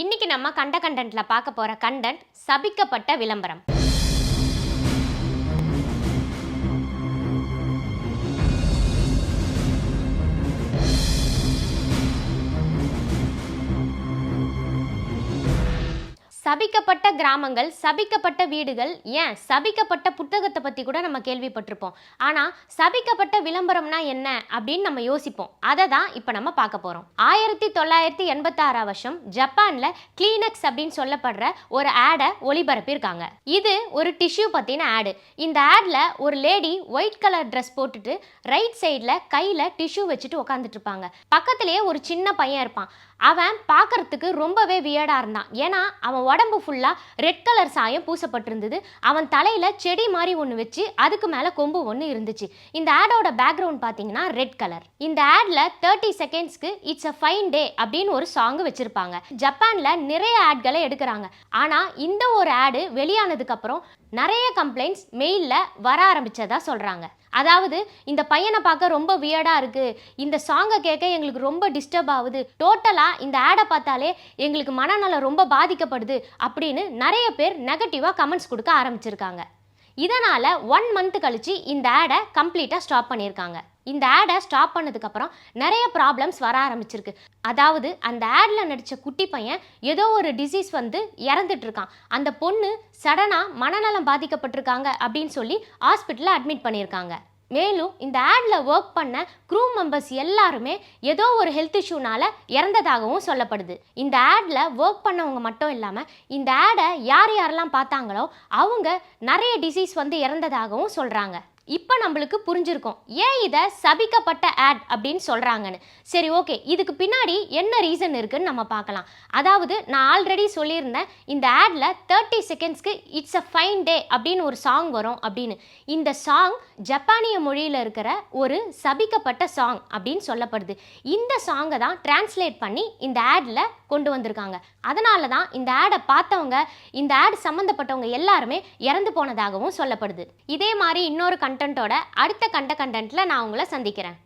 இன்னைக்கு நம்ம கண்ட கண்டென்ட்ல பார்க்க போற கண்டென்ட் சபிக்கப்பட்ட விளம்பரம். சபிக்கப்பட்ட கிராமங்கள் சபிக்கப்பட்ட வீடுகள் ஏன்? சபிக்கப்பட்ட புத்தகத்தை பற்றி கூட நம்ம கேள்விப்பட்டிருப்போம். ஆனால் சபிக்கப்பட்ட விளம்பரம்னா என்ன அப்படின்னு நம்ம யோசிப்போம். அதை தான் இப்போ நம்ம பார்க்க போகிறோம் ஆயிரத்தி தொள்ளாயிரத்தி எண்பத்தாறாம் வருஷம் ஜப்பானில் கிளீனக்ஸ் அப்படின்னு சொல்லப்படுற ஒரு ஆடை ஒளிபரப்பியிருக்காங்க இது ஒரு டிஷ்யூ பற்றின ஆடு. இந்த ஆடில் ஒரு லேடி ஒயிட் கலர் ட்ரெஸ் போட்டுட்டு ரைட் சைடில் கையில் டிஷ்யூ வச்சுட்டு உட்காந்துட்டு இருப்பாங்க. பக்கத்துலேயே ஒரு சின்ன பையன் இருப்பான். அவன் பார்க்கறதுக்கு ரொம்பவே வியர்டாக இருந்தான். ஏன்னா அவன் உடம்பு ஃபுல்லாக ரெட் கலர் சாயம் பூசப்பட்டிருந்தது. அவன் தலையில் செடி மாதிரி ஒன்று வச்சு அதுக்கு மேலே கொம்பு ஒன்று இருந்துச்சு. இந்த ஆடோட பேக்ரவுண்ட் பார்த்தீங்கன்னா ரெட் கலர் இந்த ஆடில் தேர்ட்டி செகண்ட்ஸ்க்கு இட்ஸ் அ ஃபைன் டே அப்படின்னு ஒரு சாங் வச்சுருப்பாங்க. ஜப்பானில் நிறைய ஆட்களை எடுக்கிறாங்க. ஆனால் இந்த ஒரு ஆடு வெளியானதுக்கப்புறம் நிறைய கம்ப்ளைண்ட்ஸ் மெயிலில் வர ஆரம்பித்ததாக சொல்கிறாங்க அதாவது இந்த பையனை பார்க்க ரொம்ப வியர்டாக இருக்குது இந்த சாங்கை கேட்க எங்களுக்கு ரொம்ப டிஸ்டர்ப் ஆகுது. டோட்டலாக இந்த ஆடை பார்த்தாலே எங்களுக்கு மனநலம் ரொம்ப பாதிக்கப்படுது. அப்படின்னு நிறைய பேர் நெகட்டிவாக கமெண்ட்ஸ் கொடுக்க ஆரம்பிச்சிருக்காங்க. இதனால் ஒன் மந்த் கழித்து இந்த ஆடை கம்ப்ளீட்டாக ஸ்டாப் பண்ணியிருக்காங்க. இந்த ஆடை ஸ்டாப் பண்ணதுக்கப்புறம் நிறைய ப்ராப்ளம்ஸ் வர ஆரம்பிச்சிருக்கு. அதாவது அந்த ஆடில் நடித்த குட்டி பையன் ஏதோ ஒரு டிசீஸ் வந்து இறந்துட்டுருக்கான். அந்த பொண்ணு சடனாக மனநலம் பாதிக்கப்பட்டிருக்காங்க அப்படின்னு சொல்லி ஹாஸ்பிட்டலில் அட்மிட் பண்ணியிருக்காங்க. மேலும் இந்த ஆடில் ஒர்க் பண்ண க்ரூ மெம்பர்ஸ் எல்லாருமே ஏதோ ஒரு ஹெல்த் இஷ்யூனால் இறந்ததாகவும் சொல்லப்படுது. இந்த ஆடில் ஒர்க் பண்ணவங்க மட்டும் இல்லாமல் இந்த ஆடை யார் யாரெல்லாம் பார்த்தாங்களோ அவங்க நிறைய டிசீஸ் வந்து இறந்ததாகவும் சொல்கிறாங்க இப்போ நம்மளுக்கு புரிஞ்சிருக்கும். ஏன் இதை சபிக்கப்பட்ட ஆட் அப்படின்னு சொல்கிறாங்கன்னு சரி ஓகே இதுக்கு பின்னாடி என்ன ரீசன் இருக்குன்னு நம்ம பார்க்கலாம். அதாவது நான் ஆல்ரெடி சொல்லியிருந்தேன் இந்த ஆடில் தேர்ட்டி செகண்ட்ஸ்க்கு இட்ஸ் அ ஃபைன் டே அப்படின்னு ஒரு சாங் வரும் அப்படின்னு. இந்த சாங் ஜப்பானிய மொழியில் இருக்கிற ஒரு சபிக்கப்பட்ட சாங் அப்படின்னு சொல்லப்படுது. இந்த சாங்கை தான் டிரான்ஸ்லேட் பண்ணி இந்த ஆடில் கொண்டு வந்திருக்காங்க. அதனால தான் இந்த ஆடை பார்த்தவங்க இந்த ஆட் சம்மந்தப்பட்டவங்க எல்லாருமே இறந்து போனதாகவும் சொல்லப்படுது. இதே மாதிரி இன்னொரு கண்டென்ட்டோட அடுத்த கண்ட கண்டென்ட்டில் நான் உங்களை சந்திக்கிறேன்.